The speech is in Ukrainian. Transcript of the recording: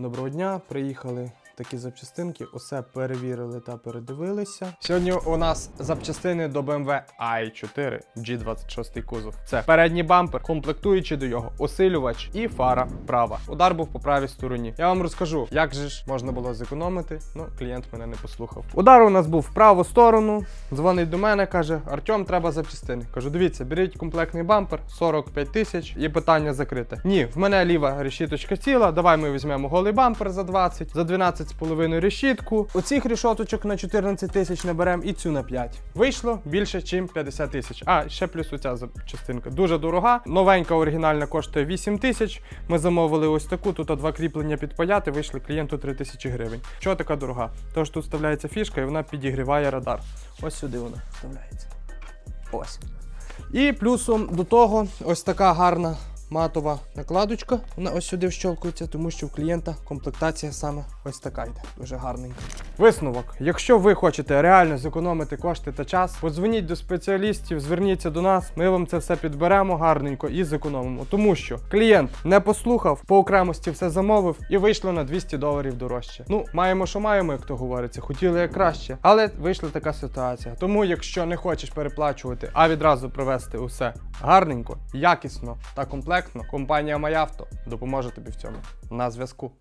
Доброго дня, приїхали такі запчастинки, усе перевірили та передивилися. Сьогодні у нас запчастини до BMW i4 G26 кузов. Це передній бампер, комплектуючи до його осилювач і фара права. Удар був по правій стороні. Я вам розкажу, як же ж можна було зекономити. Ну, клієнт мене не послухав. Удар у нас був в праву сторону. Дзвонить до мене, каже: Артем, треба запчастини. Кажу, дивіться, беріть комплектний бампер 45 тисяч і питання закрите. Ні, в мене ліва решіточка ціла. Давай ми візьмемо голий бампер за 20, за 12,5 решітку. Оцих решоточок на 14 тисяч наберемо і цю на 5. Вийшло більше, ніж 50 тисяч. А ще плюс оця запчастинка. Дуже дорога. Новенька оригінальна коштує 8 тисяч. Ми замовили ось таку. Тут два кріплення підпаяти, вийшли клієнту 3 тисячі гривень. Чого така дорога? Тож тут вставляється фішка і вона підігріває радар. Ось сюди вона вставляється. Ось. І плюсом до того ось така гарна матова накладочка. Вона ось сюди вщолкується, тому що в клієнта комплектація саме ось така йде. Дуже гарненька. Висновок: якщо ви хочете реально зекономити кошти та час, подзвоніть до спеціалістів, зверніться до нас, ми вам це все підберемо гарненько і зекономимо. Тому що клієнт не послухав, по окремості все замовив і вийшло на 200 доларів дорожче. Ну, маємо, що маємо, як то говориться. Хотіли як краще, але вийшла така ситуація. Тому, якщо не хочеш переплачувати, а відразу провести усе гарненько, якісно та комплектно, компанія Майавто допоможе тобі в цьому. На зв'язку.